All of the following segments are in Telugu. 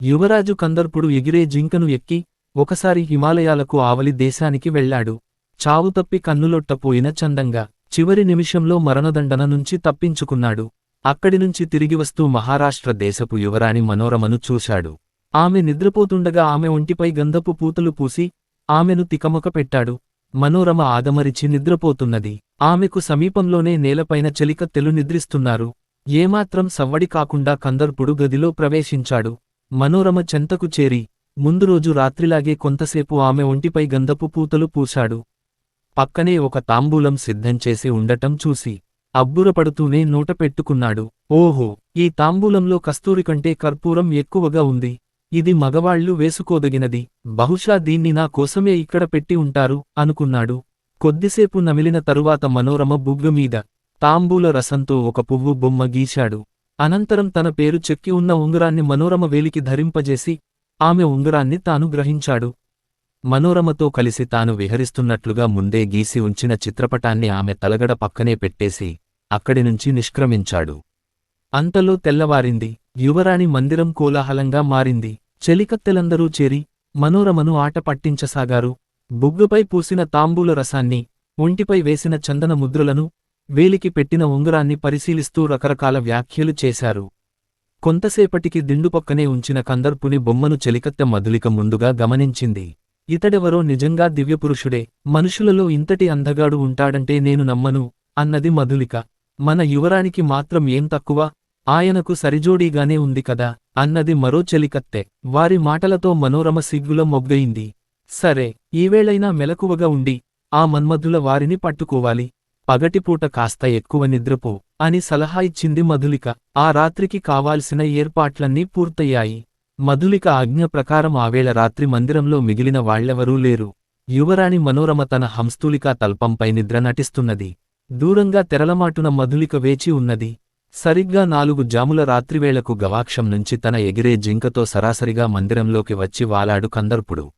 యువరాజు కందర్పుడు ఎగిరే జింకను ఎక్కి ఒకసారి హిమాలయాలకు ఆవలి దేశానికి వెళ్ళాడు. చావు తప్పి కన్నులొట్టపోయిన చందంగా చివరి నిమిషంలో మరణదండన నుంచి తప్పించుకున్నాడు. అక్కడినుంచి తిరిగివస్తూ తిరిగి వస్తూ మహారాష్ట్ర దేశపు యువరాణి మనోరమను చూశాడు. ఆమె నిద్రపోతుండగా ఆమె ఒంటిపై గంధపు పూతలు పూసి ఆమెను తికమక పెట్టాడు. మనోరమ ఆదమరిచి నిద్రపోతున్నది. ఆమెకు సమీపంలోనే నేలపైన చెలికత్తెలు నిద్రిస్తున్నారు. ఏమాత్రం సవ్వడి కాకుండా కందర్పుడు గదిలో ప్రవేశించాడు. మనోరమ చెంతకు చేరి ముందు రోజు రాత్రిలాగే కొంతసేపు ఆమె ఒంటిపై గంధపు పూతలు పూశాడు. పక్కనే ఒక తాంబూలం సిద్ధం చేసి ఉండటం చూసి అబ్బురపడుతూనే నోట పెట్టుకున్నాడు. ఓహో ఈ తాంబూలంలో కస్తూరి కంటే కర్పూరం ఎక్కువగా ఉంది. ఇది మగవాళ్ళు వేసుకోదగినది. బహుశా దీన్ని నా కోసమే ఇక్కడ పెట్టి ఉంటారు అనుకున్నాడు. కొద్దిసేపు నమిలిన తరువాత మనోరమ బుగ్గమీద తాంబూల రసంతో ఒక పువ్వు బొమ్మ గీశాడు. అనంతరం తన పేరు చెక్కి ఉన్న ఉంగరాన్ని మనోరమ వేలికి ధరింపజేసి ఆమె ఉంగరాన్ని తాను గ్రహించాడు. మనోరమతో కలిసి తాను విహరిస్తున్నట్లుగా ముందే గీసి ఉంచిన చిత్రపటాన్ని ఆమె తలగడ పక్కనే పెట్టేసి అక్కడి నుంచి నిష్క్రమించాడు. అంతలో తెల్లవారింది. యువరాణి మందిరం కోలాహలంగా మారింది. చెలికత్తెలందరూ చేరి మనోరమను ఆట పట్టించసాగారు. బుగ్గపై పూసిన తాంబూల రసాన్ని ఒంటిపై వేసిన చందన ముద్రలను వేలికి పెట్టిన ఉంగరాన్ని పరిశీలిస్తూ రకరకాల వ్యాఖ్యలు చేశారు. కొంతసేపటికి దిండుపక్కనే ఉంచిన కందర్పుని బొమ్మను చెలికత్తె మధులిక ముందుగా గమనించింది. ఇతడెవరో నిజంగా దివ్యపురుషుడే మనుషులలో ఇంతటి అందగాడు ఉంటాడంటే నేను నమ్మను అన్నది మధులిక. మన యువరానికి మాత్రం ఏం తక్కువ? ఆయనకు సరిజోడీగానే ఉంది కదా అన్నది మరో చెలికత్తె. వారి మాటలతో మనోరమ సిగ్గుల మొగ్గయింది సరే ఈవేళైనా మెలకువగా ఉండి ఆ మన్మధుల వారిని పట్టుకోవాలి. పగటిపూట కాస్త ఎక్కువ నిద్రపో అని సలహా ఇచ్చింది మధులిక. ఆ రాత్రికి కావాల్సిన ఏర్పాట్లన్నీ పూర్తయ్యాయి. మధులిక ఆజ్ఞ ప్రకారం ఆవేళ రాత్రి మందిరంలో మిగిలిన వాళ్ళెవరూ లేరు. యువరాణి మనోరమ తన హంస్తూలికా తల్పంపై నిద్ర నటిస్తున్నది. దూరంగా తెరలమాటున మధులిక వేచి ఉన్నది. సరిగ్గా నాలుగు జాముల రాత్రివేళకు గవాక్షం నుంచి తన ఎగిరే జింకతో సరాసరిగా మందిరంలోకి వచ్చి వాలాడు కందర్పుడు.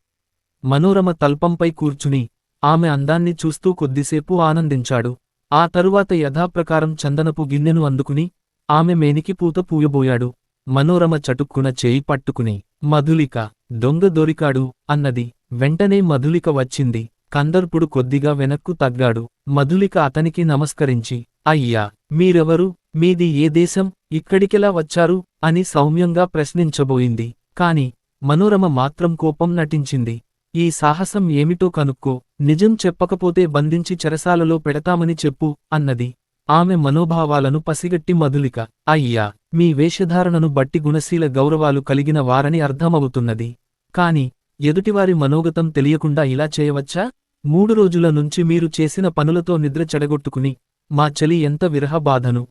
మనోరమ తల్పంపై కూర్చుని ఆమె అందాన్ని చూస్తూ కొద్దిసేపు ఆనందించాడు. ఆ తరువాత యథాప్రకారం చందనపు గిన్నెను అందుకుని ఆమె మేనికి పూత పూయబోయాడు. మనోరమ చటుక్కున చేయి పట్టుకుని మధులిక దొంగ దొరికాడు అన్నది. వెంటనే మధులిక వచ్చింది. కందర్పుడు కొద్దిగా వెనక్కు తగ్గాడు. మధులిక అతనికి నమస్కరించి అయ్యా మీరెవరు? మీది ఏ దేశం? ఇక్కడికెలా వచ్చారు? అని సౌమ్యంగా ప్రశ్నించబోయింది. కాని మనోరమ మాత్రం కోపం నటించింది. ఈ సాహసం ఏమిటో కనుక్కో నిజం చెప్పకపోతే బంధించి చెరసాలలో పెడతామని చెప్పు అన్నది. ఆమె మనోభావాలను పసిగట్టి మధులిక అయ్యా మీ వేషధారణను బట్టి గుణశీల గౌరవాలు కలిగిన వారని అర్థమవుతున్నది. కాని ఎదుటివారి మనోగతం తెలియకుండా ఇలా చేయవచ్చా? మూడు రోజుల నుంచి మీరు చేసిన పనులతో నిద్ర చెడగొట్టుకుని మా చలి ఎంత విరహబాధను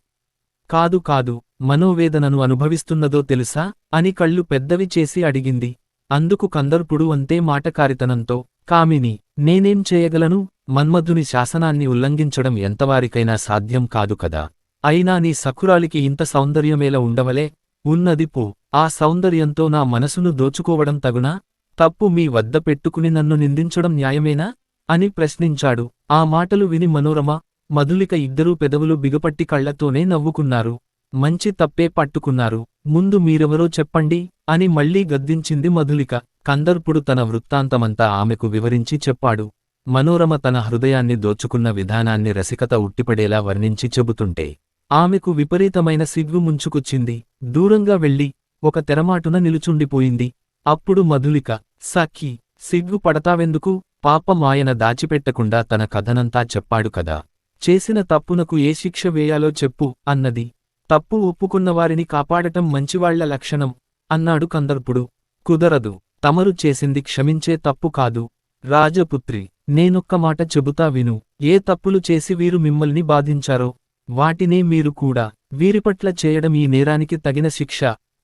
కాదు కాదు మనోవేదనను అనుభవిస్తున్నదో తెలుసా? అని కళ్ళు పెద్దవి చేసి అడిగింది. అందుకు కందర్పుడు అంతే మాటకారితనంతో కామిని నేనేం చేయగలను? మన్మధుని శాసనాన్ని ఉల్లంఘించడం ఎంతవారికైనా సాధ్యం కాదు కదా. అయినా నీ సఖురాలికి ఇంత సౌందర్యమేలా ఉండవలే? ఉన్నది పో. ఆ సౌందర్యంతో నా మనసును దోచుకోవడం తగునా? తప్పు మీ వద్ద పెట్టుకుని నన్ను నిందించడం న్యాయమేనా అని ప్రశ్నించాడు. ఆ మాటలు విని మనోరమ మధులిక ఇద్దరూ పెదవులు బిగపట్టి కళ్ళతోనే నవ్వుకున్నారు. మంచి తప్పే పట్టుకున్నారు. ముందు మీరెవరో చెప్పండి అని మళ్ళీ గద్దించింది మధులిక. కందర్పుడు తన వృత్తాంతమంతా ఆమెకు వివరించి చెప్పాడు. మనోరమ తన హృదయాన్ని దోచుకున్న విధానాన్ని రసికత ఉట్టిపడేలా వర్ణించి చెబుతుంటే ఆమెకు విపరీతమైన సిగ్గు ముంచుకొచ్చింది. దూరంగా వెళ్ళి ఒక తెరమాటున నిలుచుండిపోయింది. అప్పుడు మధులిక సఖి సిగ్గు పడతావెందుకు? పాపం ఆయన దాచిపెట్టకుండా తన కథనంతా చెప్పాడు కదా. చేసిన తప్పునకు ఏ శిక్ష వేయాలో చెప్పు అన్నది. తప్పు ఒప్పుకున్నవారిని కాపాడటం మంచివాళ్ళ లక్షణం అన్నాడు కందర్పుడు. కుదరదు తమరు చేసింది క్షమించే తప్పు కాదు. రాజపుత్రి నేనొక్క మాట చెబుతా విను. ఏ తప్పులు చేసి వీరు మిమ్మల్ని బాధించారో వాటినే మీరు కూడా వీరిపట్ల చేయడం ఈ నేరానికి తగిన శిక్ష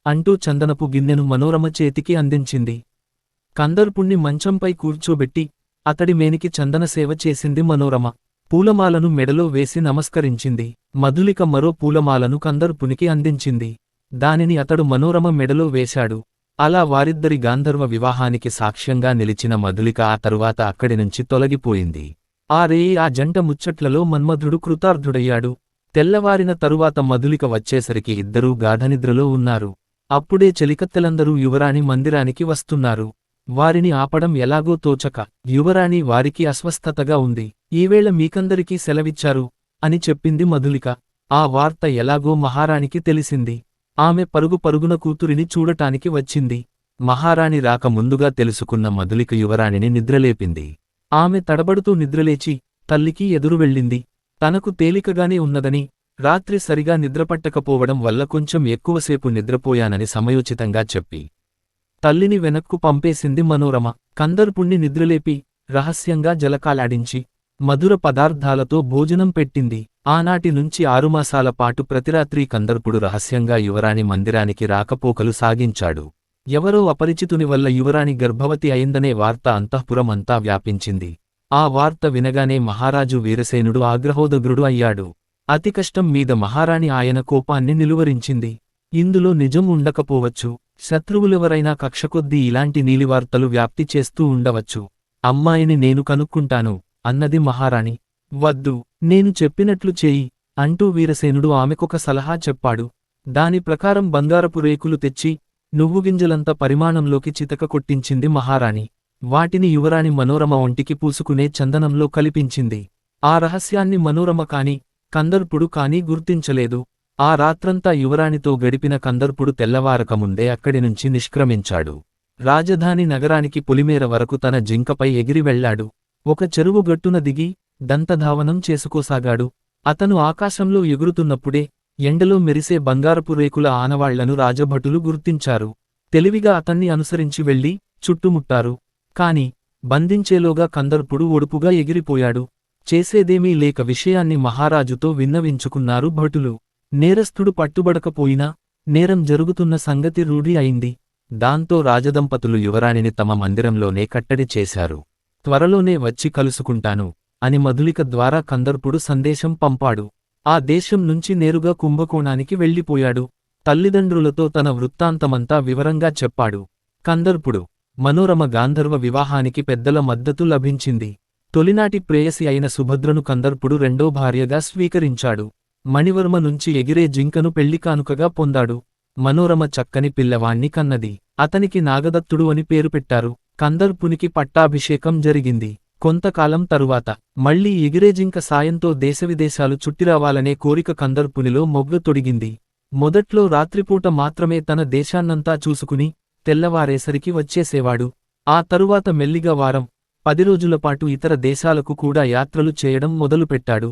అంటూ చందనపు గిన్నెను మనోరమ చేతికి అందించింది. కందర్పుణ్ణి మంచంపై కూర్చోబెట్టి అతడి మేనికి చందన సేవ చేసింది మనోరమ. పూలమాలను మెడలో వేసి నమస్కరించింది. మధులిక మరో పూలమాలను కందర్పునికి అందించింది. దానిని అతడు మనోరమ మెడలో వేశాడు. అలా వారిద్దరి గాంధర్వ వివాహానికి సాక్ష్యంగా నిలిచిన మధులిక ఆ తరువాత అక్కడి నుంచి తొలగిపోయింది. ఆ రేయి ఆ జంట ముచ్చట్లలో మన్మధుడు కృతార్థుడయ్యాడు. తెల్లవారిన తరువాత మధులిక వచ్చేసరికి ఇద్దరూ గాఢనిద్రలో ఉన్నారు. అప్పుడే చెలికత్తెలందరూ యువరాణి మందిరానికి వస్తున్నారు. వారిని ఆపడం ఎలాగో తోచక యువరాణి వారికి అస్వస్థతగా ఉంది. ఈవేళ మీకందరికీ సెలవిచ్చారు అని చెప్పింది మధులిక. ఆ వార్త ఎలాగో మహారాణికి తెలిసింది. ఆమె పరుగు పరుగున కూతురిని చూడటానికి వచ్చింది. మహారాణి రాక ముందుగా తెలుసుకున్న మధులిక యువరాణిని నిద్రలేపింది. ఆమె తడబడుతూ నిద్రలేచి తల్లికి ఎదురు వెళ్ళింది. తనకు తేలికగానే ఉన్నదని రాత్రి సరిగా నిద్రపట్టకపోవడం వల్ల కొంచెం ఎక్కువసేపు నిద్రపోయానని సమయోచితంగా చెప్పి తల్లిని వెనక్కు పంపేసింది మనోరమ. కందర్పుణ్ణి నిద్రలేపి రహస్యంగా జలకాలాడించి మధుర పదార్థాలతో భోజనం పెట్టింది. ఆనాటి నుంచి ఆరుమాసాల పాటు ప్రతిరాత్రి కందర్పుడు రహస్యంగా యువరాణి మందిరానికి రాకపోకలు సాగించాడు. ఎవరో అపరిచితుని వల్ల యువరాణి గర్భవతి అయిందనే వార్త అంతఃపురమంతా వ్యాపించింది. ఆ వార్త వినగానే మహారాజు వీరసేనుడు ఆగ్రహోదగ్రుడు అయ్యాడు. అతి కష్టం మీద మహారాణి ఆయన కోపాన్ని నిలువరించింది. ఇందులో నిజం ఉండకపోవచ్చు. శత్రువులెవరైనా కక్షకొద్దీ ఇలాంటి నీలివార్తలు వ్యాప్తి చేస్తూ ఉండవచ్చు. అమ్మాయిని నేను కనుక్కుంటాను అన్నది మహారాణి. వద్దు నేను చెప్పినట్లు చేయి అంటూ వీరసేనుడు ఆమెకొక సలహా చెప్పాడు. దాని ప్రకారం బంగారపు రేకులు తెచ్చి నువ్వుగింజలంత పరిమాణంలోకి చితక కొట్టించింది మహారాణి. వాటిని యువరాణి మనోరమ ఒంటికి పూసుకునే చందనంలో కలిపించింది. ఆ రహస్యాన్ని మనోరమ కాని కందర్పుడు కాని గుర్తించలేదు. ఆ రాత్రంతా యువరాణితో గడిపిన కందర్పుడు తెల్లవారకముందే అక్కడి నుంచి నిష్క్రమించాడు. రాజధాని నగరానికి పులిమేర వరకు తన జింకపై ఎగిరి వెళ్ళాడు ఒక చెరువు గట్టున దిగి దంతధావనం చేసుకోసాగాడు. అతను ఆకాశంలో ఎగురుతున్నప్పుడే ఎండలో మెరిసే బంగారపు రేకుల ఆనవాళ్ళను రాజభటులు గుర్తించారు. తెలివిగా అతన్ని అనుసరించి వెళ్ళి చుట్టుముట్టారు. కాని బంధించేలోగా కందర్పుడు ఒడుపుగా ఎగిరిపోయాడు. చేసేదేమీ లేక విషయాన్ని మహారాజుతో విన్నవించుకున్నారు భటులు. నేరస్థుడు పట్టుబడకపోయినా నేరం జరుగుతున్న సంగతి రూఢి అయింది. దాంతో రాజదంపతులు యువరాణిని తమ మందిరంలోనే కట్టడి చేశారు. త్వరలోనే వచ్చి కలుసుకుంటాను అని మధులిక ద్వారా కందర్పుడు సందేశం పంపాడు. ఆ దేశం నుంచి నేరుగా కుంభకోణానికి వెళ్ళిపోయాడు. తల్లిదండ్రులతో తన వృత్తాంతమంతా వివరంగా చెప్పాడు. కందర్పుడు మనోరమ గాంధర్వ వివాహానికి పెద్దల మద్దతు లభించింది. తొలినాటి ప్రేయసి అయిన సుభద్రను కందర్పుడు రెండో భార్యగా స్వీకరించాడు. మణివర్మ నుంచి ఎగిరే జింకను పెళ్ళికానుకగా పొందాడు. మనోరమ చక్కని పిల్లవాణ్ణి కన్నది. అతనికి నాగదత్తుడు అని పేరు పెట్టారు. కందర్పునికి పట్టాభిషేకం జరిగింది. కొంతకాలం తరువాత మళ్ళీ ఎగిరేజింక సాయంతో దేశవిదేశాలు చుట్టిరావాలనే కోరిక కందర్పునిలో మొగ్గు తొడిగింది. మొదట్లో రాత్రిపూట మాత్రమే తన దేశాన్నంతా చూసుకుని తెల్లవారేసరికి వచ్చేసేవాడు. ఆ తరువాత మెల్లిగా వారం పది రోజులపాటు ఇతర దేశాలకు కూడా యాత్రలు చేయడం మొదలుపెట్టాడు.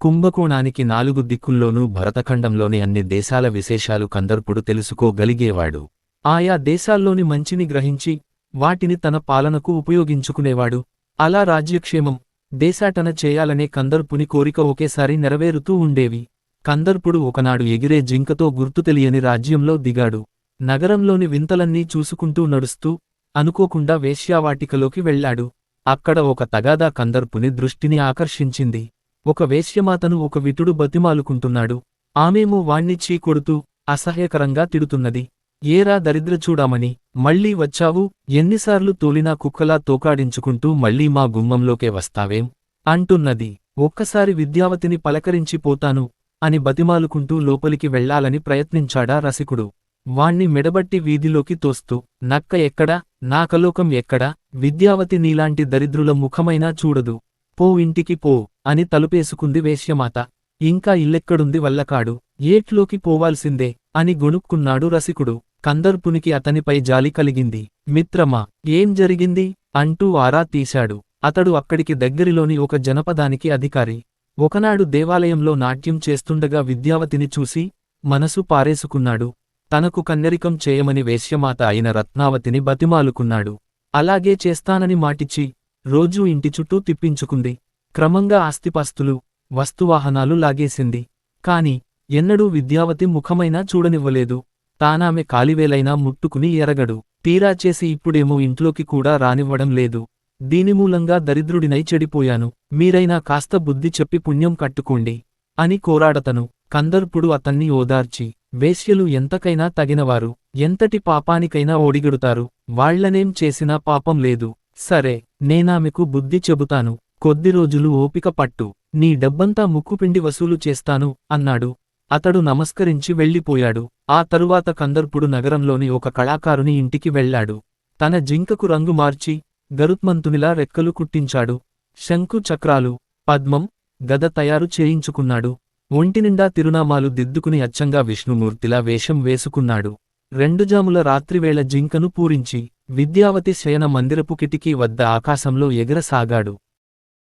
కుంభకోణానికి నాలుగు దిక్కుల్లోనూ భరతఖండంలోని అన్ని దేశాల విశేషాలు కందర్పుడు తెలుసుకోగలిగేవాడు. ఆయా దేశాల్లోని మంచిని గ్రహించి వాటిని తన పాలనకు ఉపయోగించుకునేవాడు. అలా రాజ్యక్షేమం దేశాటన చేయాలనే కందర్పుని కోరిక ఒకేసారి నెరవేరుతూ ఉండేవి. కందర్పుడు ఒకనాడు ఎగిరే జింకతో గుర్తు తెలియని రాజ్యంలో దిగాడు. నగరంలోని వింతలన్నీ చూసుకుంటూ నడుస్తూ అనుకోకుండా వేశ్యావాటికలోకి వెళ్ళాడు అక్కడ ఒక తగాదా కందర్పుని దృష్టిని ఆకర్షించింది. ఒక వేశ్యమాతను ఒక వితుడు బతిమాలుకుంటున్నాడు. ఆమెమో వాణ్ణి చీకొడుతూ అసహ్యకరంగా తిడుతున్నది. ఏరా దరిద్రచూడామని మళ్ళీ వచ్చావు? ఎన్నిసార్లు తోలినా కుక్కలా తోకాడించుకుంటూ మళ్ళీ మా గుమ్మంలోకే వస్తావేం? అంటున్నది. ఒక్కసారి విద్యావతిని పలకరించి పోతాను అని బతిమాలుకుంటూ లోపలికి వెళ్ళాలని ప్రయత్నించాడా రసికుడు. వాణ్ణి మెడబట్టి వీధిలోకి తోస్తూ నక్క ఎక్కడా? నాకలోకం ఎక్కడా? విద్యావతి నీలాంటి దరిద్రుల ముఖమైనా చూడదు. పో ఇంటికి పో అని తలుపేసుకుంది వేశ్యమాత. ఇంకా ఇల్లెక్కడుంది వల్లకాడు. ఏట్లోకి పోవాల్సిందే అని గొణుక్కున్నాడు రసికుడు. కందర్పునికి అతనిపై జాలి కలిగింది. మిత్రమా ఏం జరిగింది? అంటూ ఆరా తీశాడు. అతడు అక్కడికి దగ్గరిలోని ఒక జనపదానికి అధికారి. ఒకనాడు దేవాలయంలో నాట్యం చేస్తుండగా విద్యావతిని చూసి మనసు పారేసుకున్నాడు. తనకు కన్నెరికం చేయమని వేశ్యమాత అయిన రత్నావతిని బతిమాలుకున్నాడు. అలాగే చేస్తానని మాటిచ్చి రోజూ ఇంటి చుట్టూ తిప్పించుకుంది. క్రమంగా ఆస్తిపాస్తులు వస్తువాహనాలు లాగేసింది. కాని ఎన్నడూ విద్యావతి ముఖమైనా చూడనివ్వలేదు. తానామె కాలివేలైనా ముట్టుకుని ఎరగడు. తీరా చేసి ఇప్పుడేమో ఇంట్లోకి కూడా రానివ్వడం లేదు. దీనిమూలంగా దరిద్రుడినై చెడిపోయాను. మీరైనా కాస్త బుద్ధి చెప్పి పుణ్యం కట్టుకోండి అని కోరాడతను. కందర్పుడు అతన్ని ఓదార్చి వేశ్యలు ఎంతకైనా తగినవారు. ఎంతటి పాపానికైనా ఓడిగడుతారు వాళ్ళనేం చేసినా పాపం లేదు. సరే నేనామెకు బుద్ధి చెబుతాను. కొద్ది రోజులు ఓపిక పట్టు. నీ డబ్బంతా ముక్కుపిండి వసూలు చేస్తాను అన్నాడు. అతడు నమస్కరించి వెళ్ళిపోయాడు. ఆ తరువాత కందర్పుడు నగరంలోని ఒక కళాకారుని ఇంటికి వెళ్ళాడు. తన జింకకు రంగు మార్చి గరుత్మంతునిలా రెక్కలు కుట్టించాడు. శంకు చక్రాలు పద్మం గద తయారు చేయించుకున్నాడు. ఒంటినిండా తిరునామాలు దిద్దుకుని అచ్చంగా విష్ణుమూర్తిలా వేషం వేసుకున్నాడు. రెండుజాముల రాత్రివేళ జింకను పూరించి విద్యావతి శయన మందిరపు కిటికీ వద్ద ఆకాశంలో ఎగరసాగాడు.